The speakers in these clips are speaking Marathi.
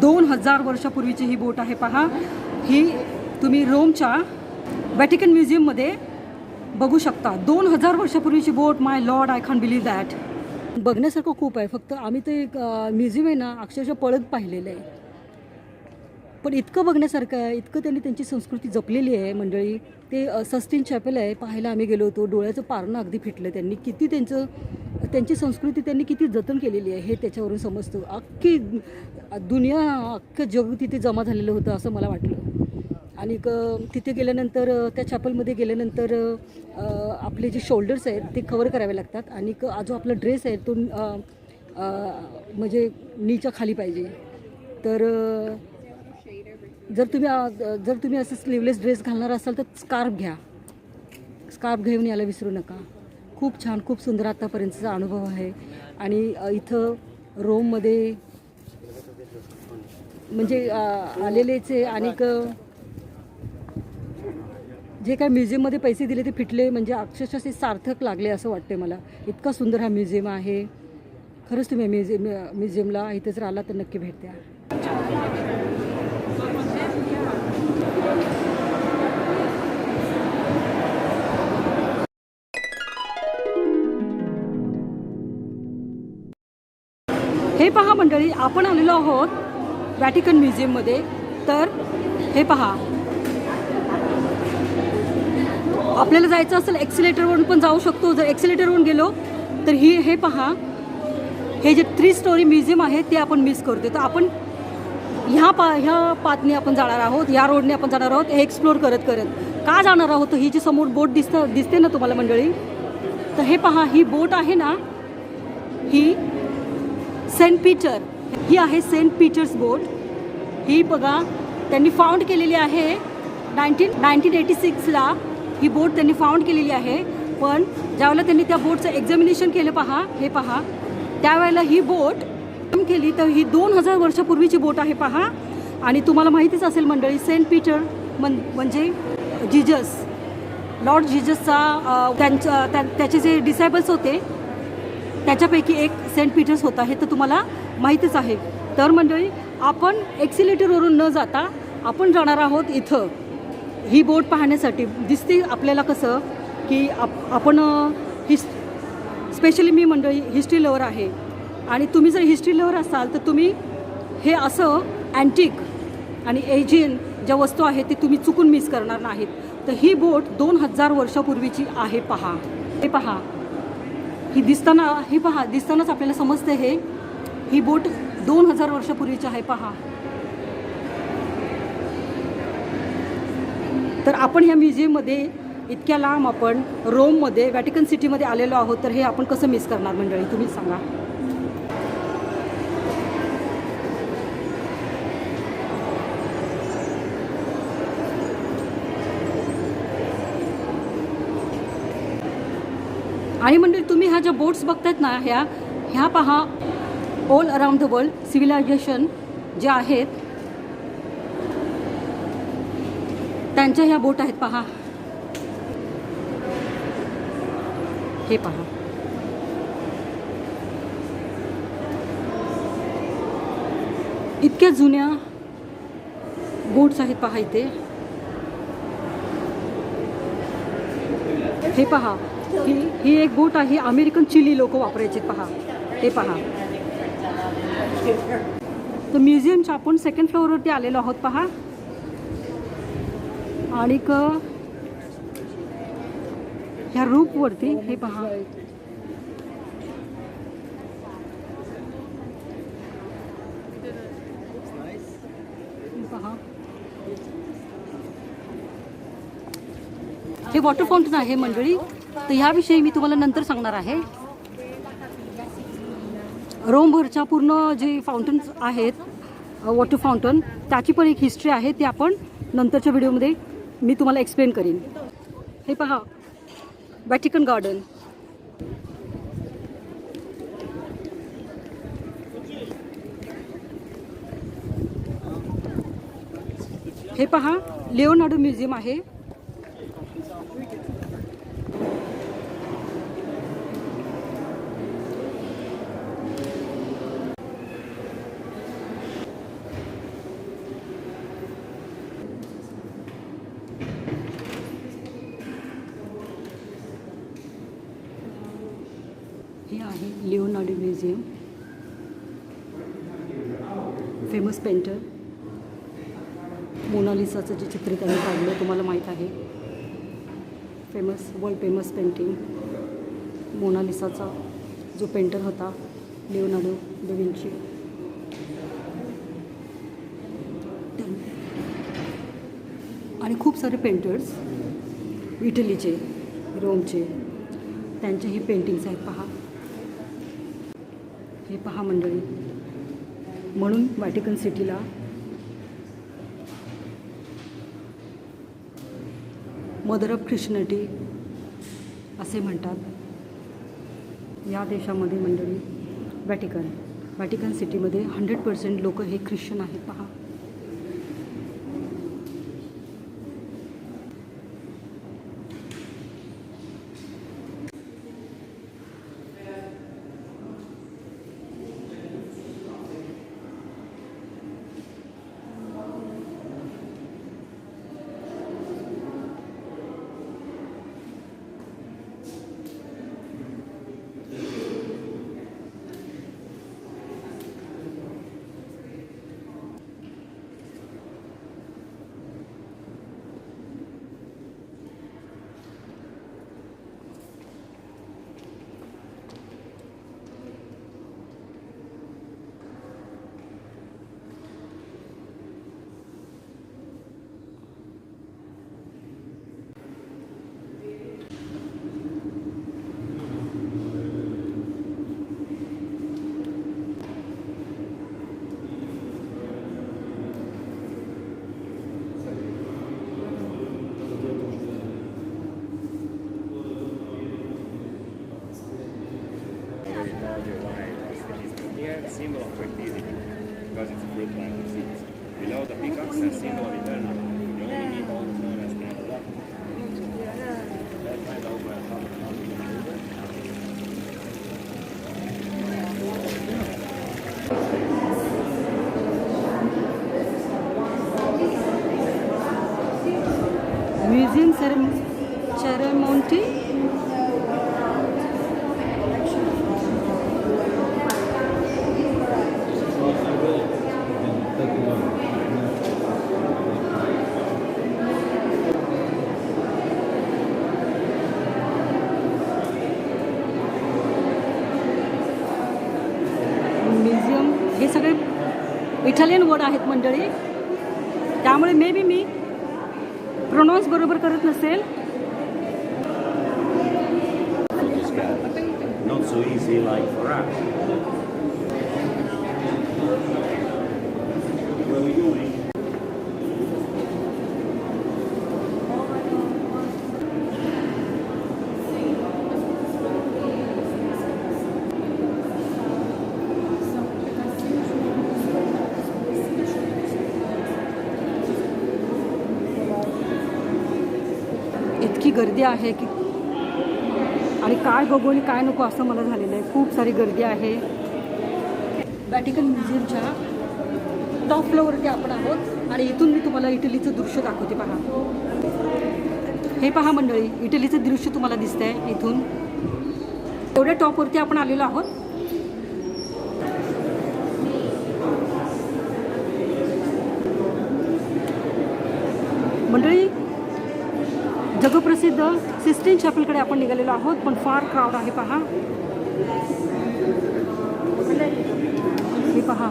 दोन हजार वर्षापूर्वीची ही बोट आहे पहा. ही तुम्ही रोमच्या वॅटिकन म्युझियममध्ये बघू शकता. दोन हजार वर्षापूर्वीची boat my lord I can believe that बघण्यासारखं खूप आहे. फक्त आम्ही ते एक म्युझियम आहे ना अक्षरशः पळत पाहिलेलं आहे. पण इतकं बघण्यासारखं आहे इतकं त्यांनी त्यांची संस्कृती जपलेली आहे मंडळी. ते अ, सस्टिन चॅपल आहे पाहायला आम्ही गेलो होतो. डोळ्याचं पारणं अगदी फिटलं त्यांनी. किती त्यांचं त्यांची संस्कृती त्यांनी किती जतन केलेली आहे हे त्याच्यावरून समजतं. अख्खी दुनिया अख्खं जग तिथे जमा झालेलं होतं असं मला वाटलं. आणि क- तिथे गेल्यानंतर त्या चॅपलमध्ये गेल्यानंतर आपले जे शोल्डर्स आहेत ते कवर करावे लागतात. आणि क- जो आपला ड्रेस आहे तो म्हणजे नीच्या खाली पाहिजे. तर जर तुम्ही जर तुम्ही असं स्लीवलेस ड्रेस घालणार असाल तर स्कार्फ घ्या. स्कार्फ घेऊन यायला विसरू नका. खूप छान खूप सुंदर आतापर्यंतचा अनुभव आहे. आणि इथं रोममध्ये म्हणजे आलेलेचे आणि जे काय म्युझियममध्ये पैसे दिले ते फिटले म्हणजे अक्षरशः ते सार्थक लागले असं वाटते मला. इतका सुंदर हा म्युझियम आहे. खरंच तुम्ही म्युझियम म्युझियमला इथे जर तर नक्की भेट द्या. हे पहा मंडळी आपण आलेलो आहोत व्हॅटिकन म्युझियममध्ये तर हे पहा. आपल्याला जायचं असेल एक्सिलेटरवरून पण जाऊ शकतो. जर एक्सिलेटरवरून गेलो तर ही हे पहा. हे जे थ्री स्टोरी म्युझियम आहे ते आपण मिस करतो तर आपण ह्या पा ह्या पातने आपण जाणार आहोत. ह्या रोडने आपण जाणार आहोत. हे एक्सप्लोर करत करत. का जाणार आहोत? तर ही जी समोर बोट दिसतं दिसते ना तुम्हाला मंडळी? तर हे पहा ही बोट आहे ना? ही सेंट पीटर ही आहे सेंट पीटर्स बोट. ही बघा त्यांनी फाउंड केलेली आहे नाईन्टीन नाईन्टीन एटी सिक्सला ही बोट त्यांनी फाउंड केलेली आहे. पण ज्यावेळेला त्यांनी त्या बोटचं एक्झामिनेशन केलं पहा हे पहा. त्यावेळेला ही बोट केली तर ही दोन हजार वर्षापूर्वीची बोट आहे पहा. आणि तुम्हाला माहितीच असेल मंडळी सेंट पीटर मन म्हणजे जिजस. लॉर्ड जिजसचा त्यांचं त्यांच्या त्या- त्याचे जे डिसायबल्स होते त्याच्यापैकी एक सेंट पीटर्स होता हे तर तुम्हाला माहीतच आहे. तर मंडळी आपण एक्सिलेटरवरून न जाता आपण जाणार आहोत इथं. ही बोट पाहण्यासाठी. दिसते आपल्याला कसं की आप आपण अ, स्पेशली मी मंडळी हिस्ट्री लवर आहे. आणि तुम्ही जर हिस्ट्री लवर असाल तर तुम्ही हे असं अँटिक आणि एजियन ज्या वस्तू आहेत ते तुम्ही चुकून मिस करणार नाहीत. तर ही बोट दोन हजार वर्षापूर्वीची आहे पहा. हे पहा. ही दिसताना हे पहा दिसतानाच आपल्याला समजते हे. ही बोट दोन हजार वर्षापूर्वीची आहे पहा. तर आपण ह्या म्युझियममध्ये इतक्या लांब आपण रोममध्ये वॅटिकन सिटीमध्ये आलेलो आहोत तर हे आपण कसं मिस करणार मंडळी? तुम्ही सांगा. आणि मंडळी तुम्ही ह्या ज्या बोट्स बघतायत ना ह्या ह्या पहा all around the world civilization जे आहेत त्यांच्या ह्या बोट आहेत पहा. हे पहा. इतक्या जुन्या बोट्स आहेत पहा इथे. हे पहा. ही ही एक बोट आहे अमेरिकन चिली लोक वापरायचे पहा. हे पहा. तर म्युझियमच्या आपण सेकंड फ्लोअरवरती आलेलो आहोत पहा. आणि ह्या रूपवरती हे पहा. हे पहा. हे वॉटर फाउंटन आहे मंडळी. तर ह्याविषयी मी तुम्हाला नंतर सांगणार आहे. रोमभरच्या पूर्ण जे फाउंटन्स आहेत वॉटर फाउंटन त्याची पण एक हिस्ट्री आहे ती आपण नंतरच्या व्हिडिओमध्ये मी तुम्हाला एक्सप्लेन करीन. हे पहा वॅटिकन गार्डन हे पहा लिओनार्डो म्युझियम आहे. आहे लिओनार्डो म्युझियम. फेमस पेंटर मोनालिसाचं जे चित्र त्यांनी काढलं तुम्हाला माहीत आहे. फेमस वर्ल्ड फेमस पेंटिंग मोनालिसाचा जो पेंटर होता लिओनार्डो द आणि खूप सारे पेंटर्स इटलीचे रोमचे त्यांचेही पेंटिंग्स आहेत पहा. हे पहा मंडळी. म्हणून वॅटिकन सिटीला मदर ऑफ ख्रिश्चनिटी असे म्हणतात. या देशामध्ये मंडळी वॅटिकन वॅटिकन सिटीमध्ये हंड्रेड पर्सेंट लोक हे ख्रिश्चन आहेत पहा. seating because it's a fruit plant of seeds. Below the peacocks, a single of. You only meet all the known as the हे सगळे इटालियन वर्ड आहेत मंडळी. त्यामुळे मे बी मी प्रोनाऊन्स बरोबर करत नसेल. Not so easy गर्दी आहे की आणि काय बघू आणि काय नको असं मला झालेलं आहे. खूप सारी गर्दी आहे. बॅटिकन म्युझियमच्या टॉप फ्लोअरवरती आपण आहोत आणि इथून मी तुम्हाला इटलीचं दृश्य दाखवते पहा. हे पहा मंडळी इटलीचं दृश्य तुम्हाला दिसतंय इथून. एवढ्या टॉपवरती आपण आलेलो आहोत. मंडळी जगप्रसिद्ध सिस्टीन चॅपलकडे आपण निघालेलो आहोत पण फार क्राऊड आहे पहा. हे पहा.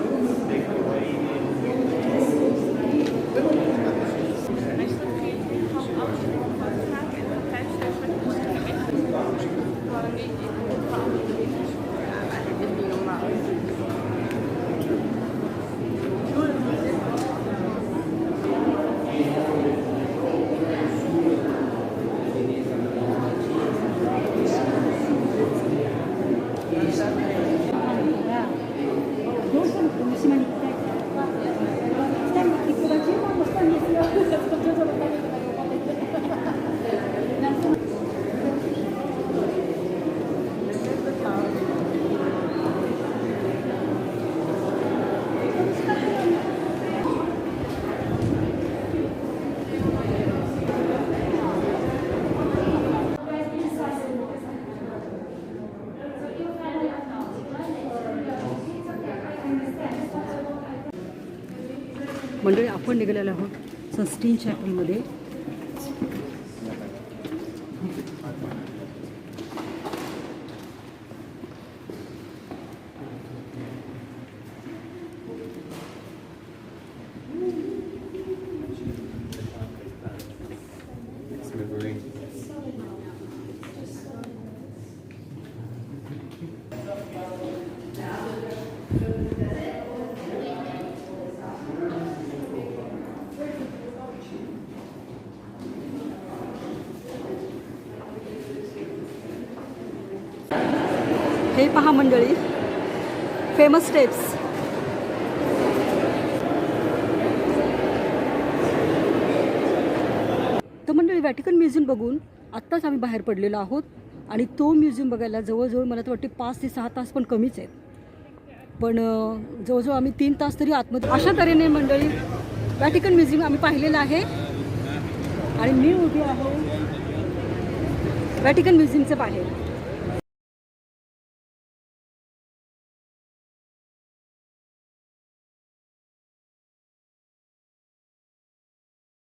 मंडळी आपण निघालेलो आहोत सस्टीन चॅपलमध्ये हे पहा मंडळी. फेमस स्टेप्स तर मंडळी वॅटिकन म्युझियम बघून आत्ताच आम्ही बाहेर पडलेलो आहोत आणि तो म्युझियम बघायला जवळजवळ मला तर वाटते पाच ते सहा तास पण कमीच आहेत. पण जवळजवळ आम्ही तीन तास तरी आतमध्ये अशा तऱ्हेने मंडळी वॅटिकन म्युझियम आम्ही पाहिलेलं आहे. आणि मी उभी आहे वॅटिकन म्युझियमचं बाहेर.